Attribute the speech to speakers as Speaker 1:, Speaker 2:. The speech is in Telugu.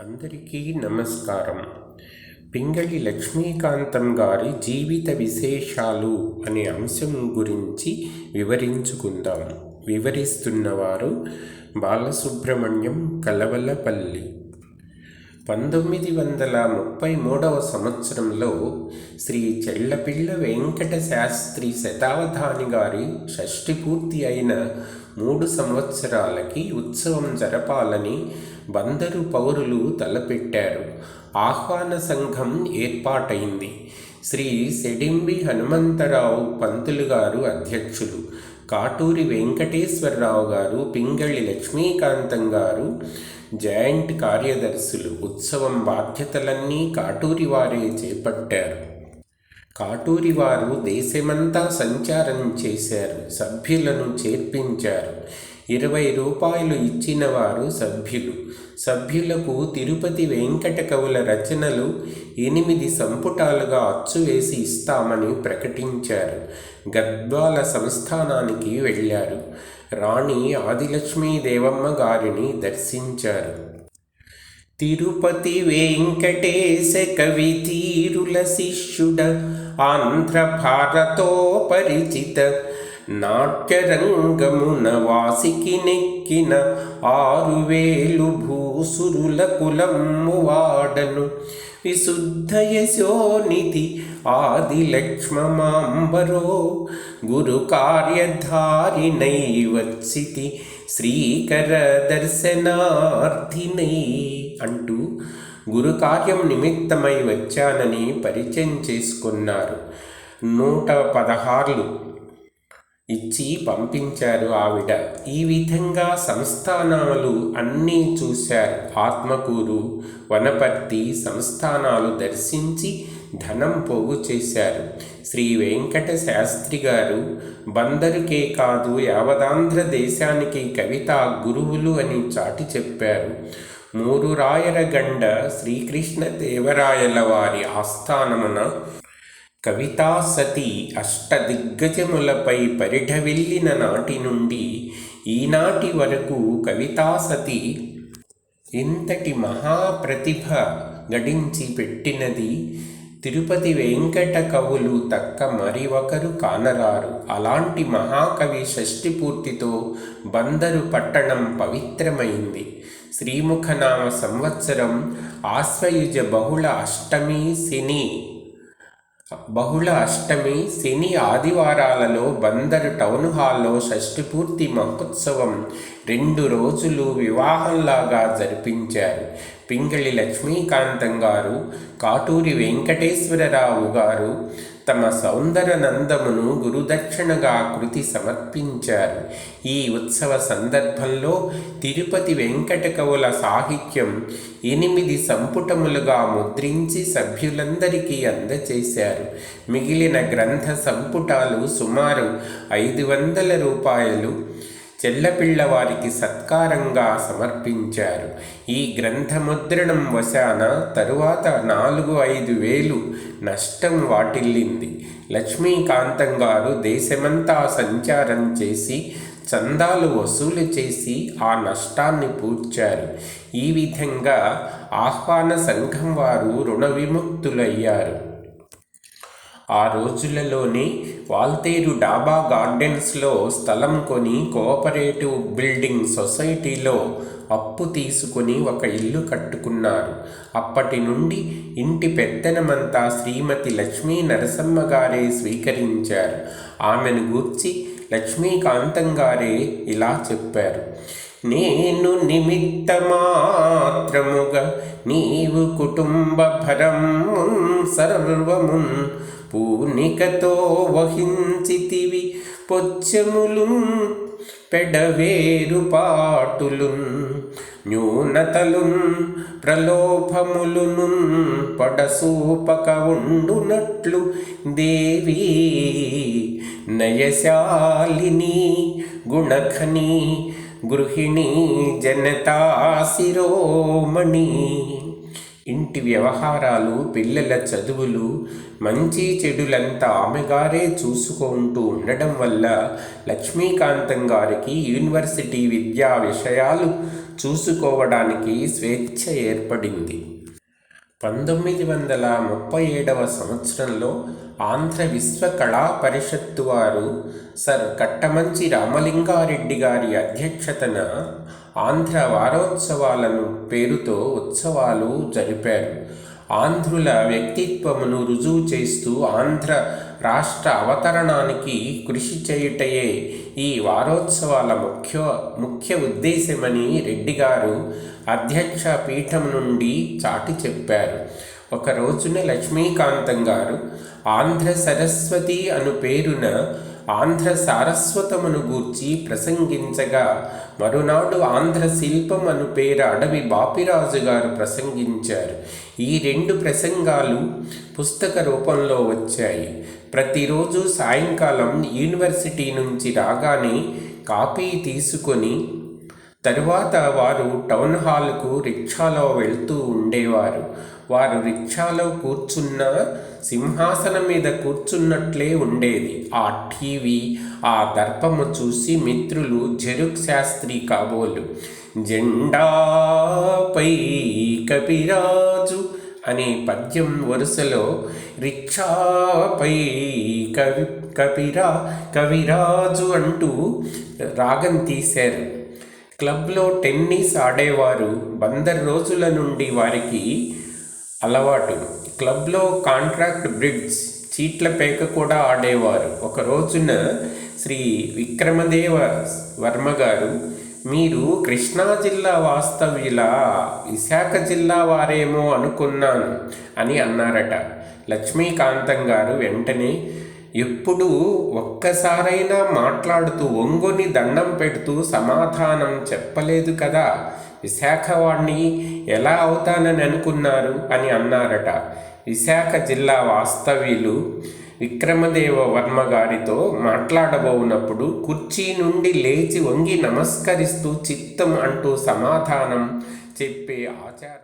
Speaker 1: అందరికీ నమస్కారం. పింగళి లక్ష్మీకాంతం గారి జీవిత విశేషాలు అనే అంశం గురించి వివరించుకుందాం. వివరిస్తున్నవారు బాలసుబ్రహ్మణ్యం కలవలపల్లి. పంతొమ్మిది వందల ముప్పై మూడవ సంవత్సరంలో శ్రీ చెళ్ళపిళ్ళ వెంకట శాస్త్రి శతావధాని గారి షష్ఠి పూర్తి అయిన మూడు సంవత్సరాలకి ఉత్సవం జరపాలని బందరు పౌరులు తలపెట్టారు. ఆహ్వాన సంఘం ఏర్పాటైంది. శ్రీ సెడింబి హనుమంతరావు పంతులు గారు అధ్యక్షులు కాటూరి వెంకటేశ్వరరావు గారు పింగళి లక్ష్మీకాంతం గారు జాయింట్ కార్యదర్శులు. ఉత్సవం బాధ్యతలన్నీ కాటూరి వారే చేపట్టారు. కాటూరి వారు దేశమంతా సంచారం చేశారు సభ్యులను చేర్పించారు. ఇరవై రూపాయలు ఇచ్చిన వారు సభ్యులు. సభ్యులకు తిరుపతి వెంకట కవుల రచనలు ఎనిమిది సంపుటాలుగా అచ్చువేసి ఇస్తామని ప్రకటించారు. గద్వాల సంస్థానానికి వెళ్ళారు. రాణి ఆదిలక్ష్మీ దేవమ్మ గారిని దర్శించారు. తిరుపతి వెంకటేశ కవి తీరుల శిష్యుడ ఆంధ్ర పరిచిత నాట్యరంగమున వాసికి నెక్కిన ఆరు వేలు భూసురుల కులమ్ము వాడను. విశుద్ధ యశోనిధి ఆది లక్ష్మమాంబరో గురు కార్యధారిణై వచ్చితి శ్రీకర దర్శనార్థినై అంటూ గురుకార్యం నిమిత్తమై వచ్చానని పరిచయం చేసుకున్నారు. నూట పదహార్లు ఇచ్చి పంపించారు ఆవిడ. ఈ విధంగా సంస్థానాలు అన్నీ చూశారు. ఆత్మకూరు వనపర్తి సంస్థానాలు దర్శించి ధనం పోగు చేశారు. శ్రీ వెంకట శాస్త్రి గారు బందరుకే కాదు యావదాంధ్ర దేశానికి కవిత గురువులు అని చాటి చెప్పారు. మూరు రాయరగండ శ్రీకృష్ణ దేవరాయల వారి ఆస్థానమున కవితాసతి అష్టదిగ్గజములపై పరిఢవిల్లిన నాటి నుండి ఈనాటి వరకు కవితాసతి ఇంతటి మహాప్రతిభ గడించి పెట్టినది? తిరుపతి వెంకట కవులు తక్క మరి ఒకరు కానరారు. అలాంటి మహాకవి షష్టిపూర్తితో బందరు పట్టణం పవిత్రమైంది. శ్రీముఖనామ సంవత్సరం ఆశ్వయుజ బహుళ అష్టమి శని. బహుళ అష్టమి శని ఆదివారాలలో బందరు టౌన్ హాల్లో షష్ఠిపూర్తి మహోత్సవం రెండు రోజులు వివాహంలాగా జరిపించారు. పింగళి లక్ష్మీకాంతం గారు కాటూరి వెంకటేశ్వరరావు గారు తమ సౌందరనందమును గురుదక్షిణగా కృతి సమర్పించారు. ఈ ఉత్సవ సందర్భంలో తిరుపతి వెంకట కవుల సాహిత్యం ఎనిమిది సంపుటములుగా ముద్రించి సభ్యులందరికీ అందచేశారు మిగిలిన గ్రంథ సంపుటాలు సుమారు ఐదు వందల రూపాయలు చెల్లపిళ్ళవారికి సత్కారంగా సమర్పించారు. ఈ గ్రంథముద్రణం వశాన తరువాత నాలుగు ఐదు వేలు నష్టం వాటిల్లింది. లక్ష్మీకాంతం గారు దేశమంతా సంచారం చేసి చందాలు వసూలు చేసి ఆ నష్టాన్ని పూడ్చారు. ఈ విధంగా ఆహ్వాన సంఘం వారు రుణ విముక్తులయ్యారు. ఆ రోజులలోనే వాల్తేరు డాబా గార్డెన్స్లో స్థలం కొని కోఆపరేటివ్ బిల్డింగ్ సొసైటీలో అప్పు తీసుకుని ఒక ఇల్లు కట్టుకున్నారు. అప్పటి నుండి ఇంటి పెత్తనమంతా శ్రీమతి లక్ష్మీ నరసమ్మ గారే స్వీకరించారు. ఆమెను గూర్చి లక్ష్మీకాంతం గారే ఇలా చెప్పారు. నేను నిమిత్త మాత్రముగా నీవు కుటుంబ భరమున్ సర్వమున్ పూనికతో వహించితివి పొచ్చములున్ పెడవేరుపాటులున్ న్యూనతలున్ ప్రలోభములును పడసూపక ఉండునట్లు దేవీ నయశాలిని గుణఖని గృహిణి జనతా శిరోమణి. ఇంటి వ్యవహారాలు పిల్లల చదువులు మంచి చెడులంతా ఆమెగారే చూసుకుంటూ ఉండడం వల్ల లక్ష్మీకాంతం గారికి యూనివర్సిటీ విద్యా విషయాలు చూసుకోవడానికి స్వేచ్ఛ ఏర్పడింది. పంతొమ్మిది వందల ముప్పై ఏడవ సంవత్సరంలో ఆంధ్ర విశ్వ కళా పరిషత్తు వారు సర్ కట్టమంచి రామలింగారెడ్డి గారి అధ్యక్షతన ఆంధ్ర వారోత్సవాలను పేరుతో ఉత్సవాలు జరిపారు. ఆంధ్రుల వ్యక్తిత్వమును రుజువు చేస్తూ ఆంధ్ర రాష్ట్ర అవతరణానికి కృషి చేయుటయే ఈ వారోత్సవాల ముఖ్య ముఖ్య ఉద్దేశమని రెడ్డి గారు అధ్యక్ష పీఠం నుండి చాటి చెప్పారు. ఒక రోజున లక్ష్మీకాంతం గారు ఆంధ్ర సరస్వతి అను పేరున ఆంధ్ర సారస్వతమును గూర్చి ప్రసంగించగా మరునాడు ఆంధ్ర శిల్పం అను పేరు అడవి బాపిరాజు గారు ప్రసంగించారు. ఈ రెండు ప్రసంగాలు పుస్తక రూపంలో వచ్చాయి. ప్రతిరోజు సాయంకాలం యూనివర్సిటీ నుంచి రాగానే కాపీ తీసుకొని తరువాత వారు టౌన్ హాల్కు రిక్షాలో వెళ్తూ ఉండేవారు. వారు రిక్షాలో కూర్చున్న సింహాసనం మీద కూర్చున్నట్లే ఉండేది. ఆ టీవీ ఆ దర్పము చూసి మిత్రులు జరుక్ శాస్త్రి కాబోలు. జెండాపై కపిరాజు అనే పద్యం వరుసలో రిక్షాపై కవి కపిరా కవిరాజు అంటూ రాగం తీశారు. క్లబ్లో టెన్నిస్ ఆడేవారు వంద రోజుల నుండి వారికి అలవాటు. క్లబ్లో కాంట్రాక్ట్ బ్రిడ్జ్ చీట్ల పేక కూడా ఆడేవారు. ఒక రోజున శ్రీ విక్రమదేవ వర్మ గారు మీరు కృష్ణా జిల్లా వాస్తవ్యుల? విశాఖ జిల్లా వారేమో అనుకున్నాను అని అన్నారట. లక్ష్మీకాంతం గారు వెంటనే ఎప్పుడు ఒక్కసారైనా మాట్లాడుతూ ఒంగొని దండం పెడుతూ సమాధానం చెప్పలేదు కదా? విశాఖవాణ్ణి ఎలా అవుతానని అనుకున్నారు అని అన్నారట. విశాఖ జిల్లా వాస్తవ్యులు విక్రమదేవ వర్మ గారితో మాట్లాడబోనప్పుడు కుర్చీ నుండి లేచి వంగి నమస్కరిస్తూ చిత్తం అంటూ సమాధానం చెప్పే ఆచారం